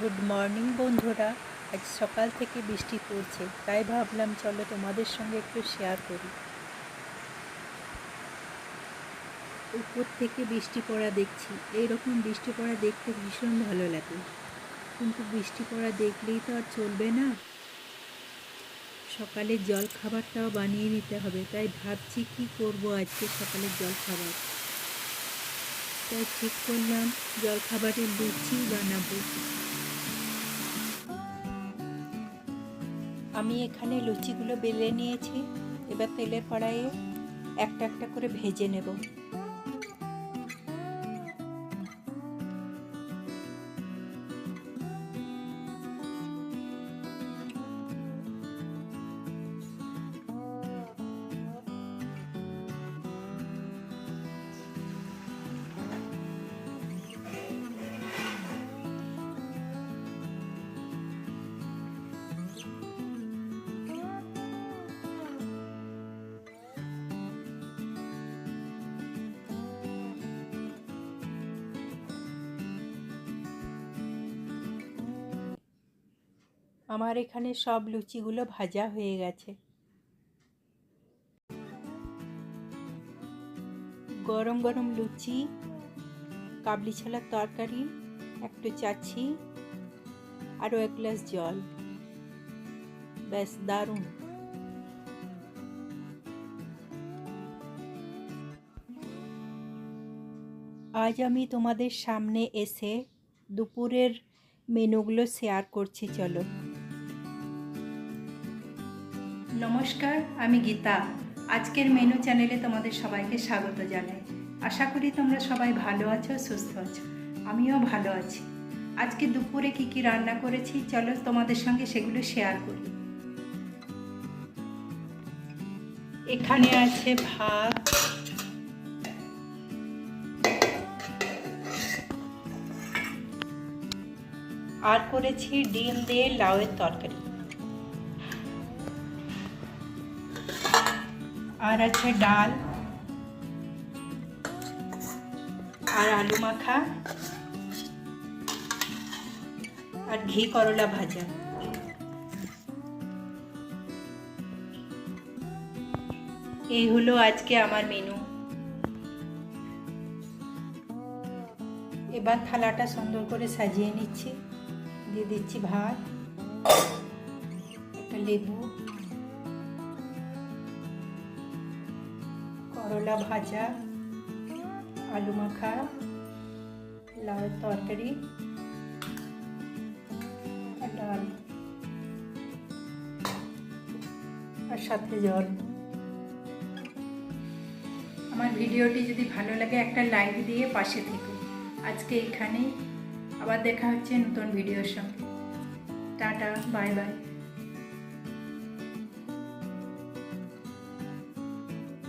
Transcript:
Good morning বন্ধুরা। আজ সকাল থেকে বৃষ্টি পড়ছে। তাই ভাবলাম, চলো তোমাদের সঙ্গে একটু শেয়ার করি। উপর থেকে বৃষ্টি পড়া দেখছি। এইরকম বৃষ্টি পড়া দেখতে ভীষণ ভালো লাগে। কিন্তু বৃষ্টি পড়া দেখলেই তো আর চলবে না। সকালের জল খাবারটাও বানিয়ে নিতে হবে। তাই ভাবছি কি করব আজকে সকালের জল খাবার তাই ঠিক করলাম জল খাবারের লুচি বানাবো। আমি এখানে লুচিগুলো বেলে নিয়েছি, এবার তেলের কড়াইয়ে একটা একটা করে ভেজে নেব। আমার এখানে সব লুচিগুলো ভাজা হয়ে গেছে। গরম গরম লুচি, কাবলি ছোলার তরকারি একটু চাচ্ছি আরও এক গ্লাস জল। ব্যাস, দারুণ। আজ আমি তোমাদের সামনে এসে দুপুরের মেনুগুলো শেয়ার করছি, চলো। নমস্কার, আমি গীতা। আজকের মেনু চ্যানেলে তোমাদের সবাইকে স্বাগত জানাই। আশা করি তোমরা সবাই ভালো আছো, সুস্থ আছো। আমিও ভালো আছি। আজকে দুপুরে কি কি রান্না করেছি, চলো তোমাদের সঙ্গে সেগুলো শেয়ার করি। এখানে আছে ভাত। আর করেছি ডিম দিয়ে লাউয়ের তরকারি। আর আছে ডাল, আর আলু মাখা, আর ঘি করলা ভাজা। এই হলো আজকে আমার মেনু এবার থালাটা সুন্দর করে সাজিয়ে নিচ্ছি। দিয়ে দিচ্ছি ভাত, একটা লেবু। করলা ভাজা, আলু মাখা লাউ তরকারি আর ডাল আর সাথে জল। আমার ভিডিওটি যদি ভালো লাগে একটা লাইক দিয়ে পাশে থেকো। আজকে এখানেই আবার দেখা হচ্ছে নতুন ভিডিওর সঙ্গে। Ta ta, bye bye.